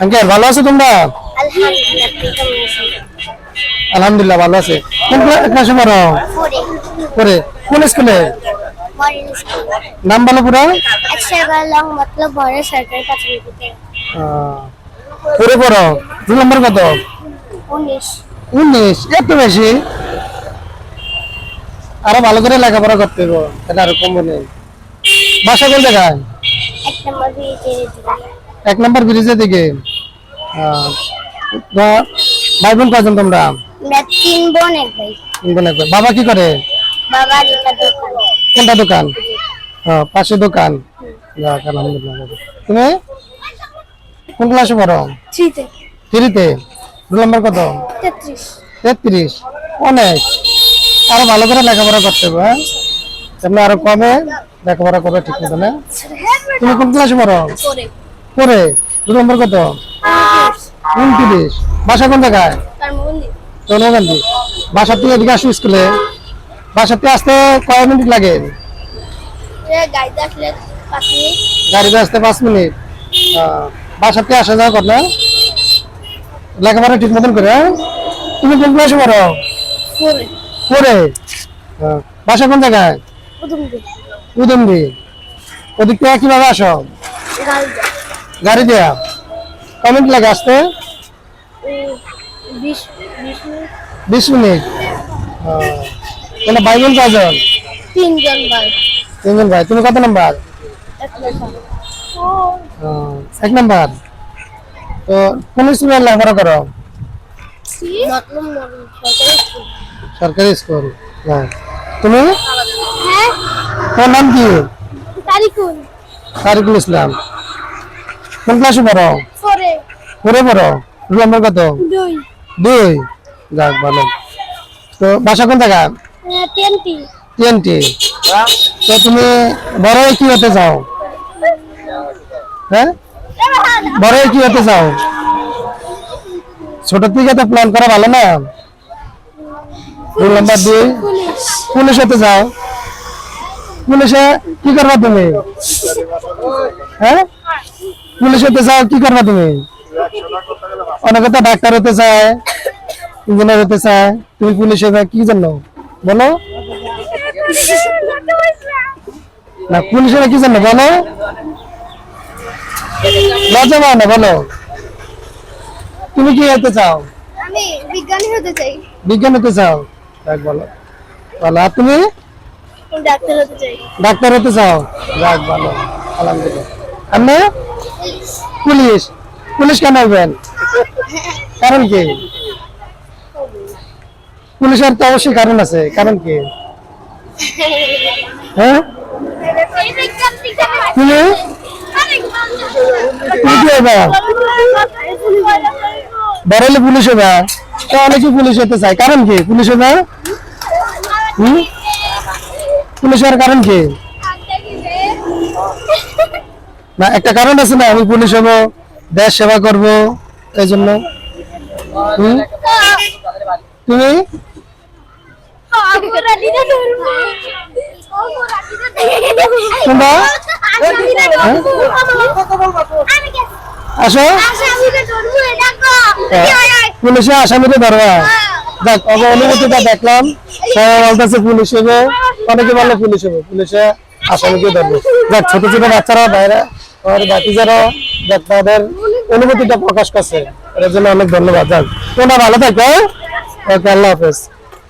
Uncle ভালো আছো তোমরা? আলহামদুলিল্লাহ ভালো আছে। কোন ক্লাসে পড়ো? পরে কোন স্কুলে? নাম পুরা। পড়ো নম্বর কত? উনিশ। এত বেশি? আরও ভালো করে লেখাপড়া করতে হবে তাহলে আরও কমবে নেই বাসা কোন জায়গায়? এক নম্বর ব্রিজের দিকে ভাই। বোন কয়জন তোমরা বাবা কি করে? কোনটা দোকান। পাশে দোকান। তুমি? কোন ক্লাসে পড়ো? থ্রিতে। থ্রিতে। রোল নাম্বার কত? তেত্রিশ। অনেক। আরও ভালো করে লেখাপড়া করতে হবে হ্যাঁ? তোমরা আরও কমে লেখাপড়া করবে ঠিক মতো না হ্যাঁ? তুমি কোন ক্লাসে পড়ো? পরে? রোল নম্বর কত? উনত্রিশ। বাসা কোন জায়গায়? চন্দ্রকান্তি বাসার থেকে এদিকে আসো স্কুলে। বাসার থেকে আসতে কয় মিনিট লাগে? গাড়িতে আসতে পাঁচ মিনিট। বাসার থেকে আসা যাওয়া কথা লেখাপড়া ঠিক মতন করে হ্যাঁ? তুমি কোন ক্লাসে পড়ো? পরে বাসা কোন জায়গায়? উদমদি। ওদিক থেকে কীভাবে আসো? গাড়ি দেয়া। কয় লাগে আসতে বিশ মিনিট। মিনিট। মানে কজন? তিনজন ভাই। তিনজন ভাই। তুমি কত নাম্বার? এক নম্বর। তো কোন স্কুলে লেখাপড়া করো? সরকারি স্কুল। সরকারি হ্যাঁ। তুমি? হ্যাঁ। তোমার নাম কি? তারিকুল। তারিকুল ইসলাম। কোন ক্লাসে পড়ো? পড়ে পড়ো? রোল নম্বর কত? দুই। দুই? যাক ভালো। তো বাসা কোন জায়গা? টেনটি। টিএনটি তো তুমি বড় হয়ে কি হতে চাও? হ্যাঁ? বড় হয়ে কি হতে চাও? ছোট থেকে তো প্ল্যান করা ভালো না? রোল নাম্বার দুই। পুলিশ হতে চাও? পুলিশে কি করবা তুমি? হ্যাঁ? পুলিশ হতে চাও কি করবা তুমি? অনেকে তো ডাক্তার হতে চায় ইঞ্জিনিয়ার হতে চায়। তুমি পুলিশ হবে কি জন্য? বলো। না পুলিশ হবে কি জন্য? বলো। লজ্জা পাও না বলো। তুমি কি হতে চাও? আমি বিজ্ঞানী হতে চাই। বিজ্ঞান হতে চাও? যাক বলো। বলো আর তুমি? ডাক্তার হতে চাই। ডাক্তার হতে চাও? যাক ভালো আলহামদুলিল্লাহ। আপনি পুলিশ। পুলিশ কেন কারণ কি? পুলিশের তো অবশ্যই কারণ আছে। কারণ কি? হ্যাঁ? তুমি তুমি কি হবে বড় হলে পুলিশ তো অনেকে পুলিশ হতে চায়। কারণ কি? পুলিশ হবে পুলিশ হওয়ার কারণ কি? না, একটা কারণ আছে না, আমি পুলিশ হব, দেশ সেবা করব, এই জন্য? তুমি? আসো। পুলিশে আসামিকে ধরবা। দেখ, অব অনুমতিটা দেখলাম। সবাই বলতেছে পুলিশ হবে। অনেকে বলে পুলিশ হবে। পুলিশে আসামিকে ধরবে। দেখ, ছোট ছোট বাচ্চারা বাইরে আমার বাকি যারা তাদের অনুমতিটা প্রকাশ করছে। এর জন্য অনেক ধন্যবাদ। তোমরা ভালো থাকো ওকে, আল্লাহ হাফেজ।